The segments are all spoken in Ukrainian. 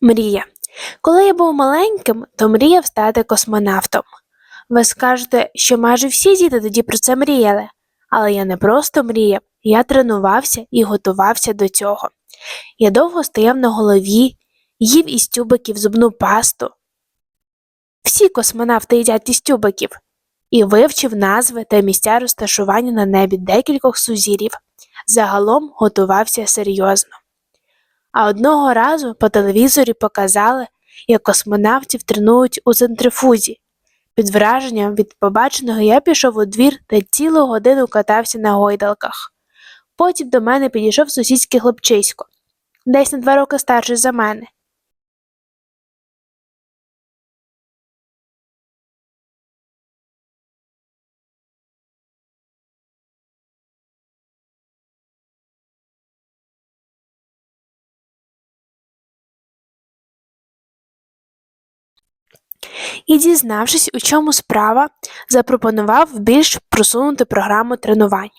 Мрія. Коли я був маленьким, то мріяв стати космонавтом. Ви скажете, що майже всі діти тоді про це мріяли, але я не просто мріяв, я тренувався і готувався до цього. Я довго стояв на голові, їв із тюбиків зубну пасту. Всі космонавти їдять із тюбиків. І вивчив назви та місця розташування на небі декількох сузір'їв. Загалом готувався серйозно. А одного разу по телевізорі показали, як космонавтів тренують у центрифузі. Під враженням від побаченого я пішов у двір та цілу годину катався на гойдалках. Потім до мене підійшов сусідський хлопчисько, десь на два роки старший за мене. І, дізнавшись, у чому справа, запропонував більш просунути програму тренувань.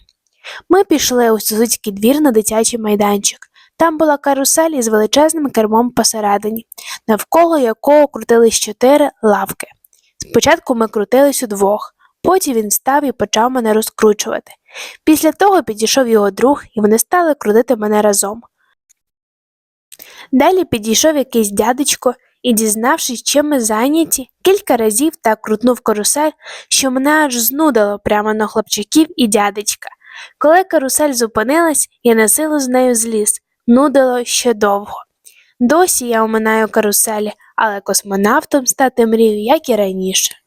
Ми пішли у сусідський двір на дитячий майданчик. Там була карусель із величезним кермом посередині, навколо якого крутились чотири лавки. Спочатку ми крутились удвох, потім він став і почав мене розкручувати. Після того підійшов його друг, і вони стали крутити мене разом. Далі підійшов якийсь дядечко і, дізнавшись, чим ми зайняті, кілька разів так крутнув карусель, що мене аж знудило прямо на хлопчиків і дядечка. Коли карусель зупинилась, я на силу з нею зліз, нудило ще довго. Досі я оминаю каруселі, але космонавтом стати мрію, як і раніше.